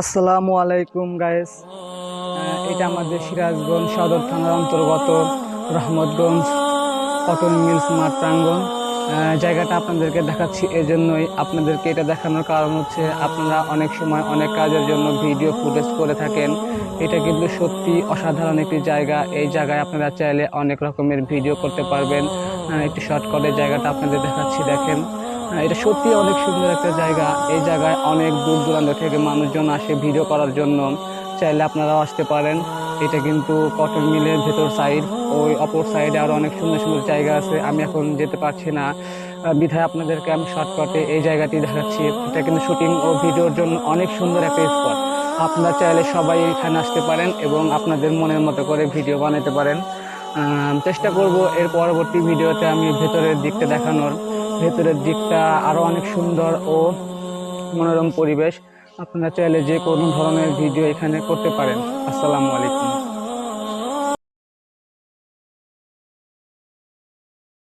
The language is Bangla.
আসসালামু আলাইকুম গায়েস এটা আমাদের সিরাজগঞ্জ সদর থানার অন্তর্গত রহমতগঞ্জ কটন মিলস মাঠ প্রাঙ্গণ। আহ, জায়গাটা আপনাদেরকে দেখাচ্ছি এজন্যই আপনাদেরকে এটা দেখানোর কারণ হচ্ছে আপনারা অনেক সময় অনেক কাজের জন্য ভিডিও ফুটেজ করে থাকেন। এটা কিন্তু সত্যি অসাধারণ একটি জায়গা। এই জায়গায় আপনারা চাইলে অনেক রকমের ভিডিও করতে পারবেন। একটি একটু শর্টকাটে জায়গাটা আপনাদের দেখাচ্ছি দেখেন। এটা সত্যি অনেক সুন্দর একটা জায়গা। এই জায়গায় অনেক দূর দূরান্ত থেকে মানুষজন আসে ভিডিও করার জন্য। চাইলে আপনারাও আসতে পারেন। এটা কিন্তু কটন মিলের ভেতর সাইড ওই অপর সাইডে আরও অনেক সুন্দর সুন্দর জায়গা আছে। আমি এখন যেতে পারছি না। বিধায় আপনাদেরকে আমি শর্টকাটে এই জায়গাটি দেখাচ্ছি। এটা কিন্তু শুটিং ও ভিডিওর জন্য অনেক সুন্দর একটা স্পট আপনারা চাইলে সবাই এখানে আসতে পারেন এবং আপনাদের মনের মতো করে ভিডিও বানাতে পারেন। চেষ্টা করব এর পরবর্তী ভিডিওতে আমি ভেতরের দিকটা দেখানোর। ভেতরের দিকটা আরও অনেক সুন্দর ও মনোরম পরিবেশ। আপনারা চাইলে যে কোনো ধরনের ভিডিও এখানে করতে পারেন। আসসালামু আলাইকুম।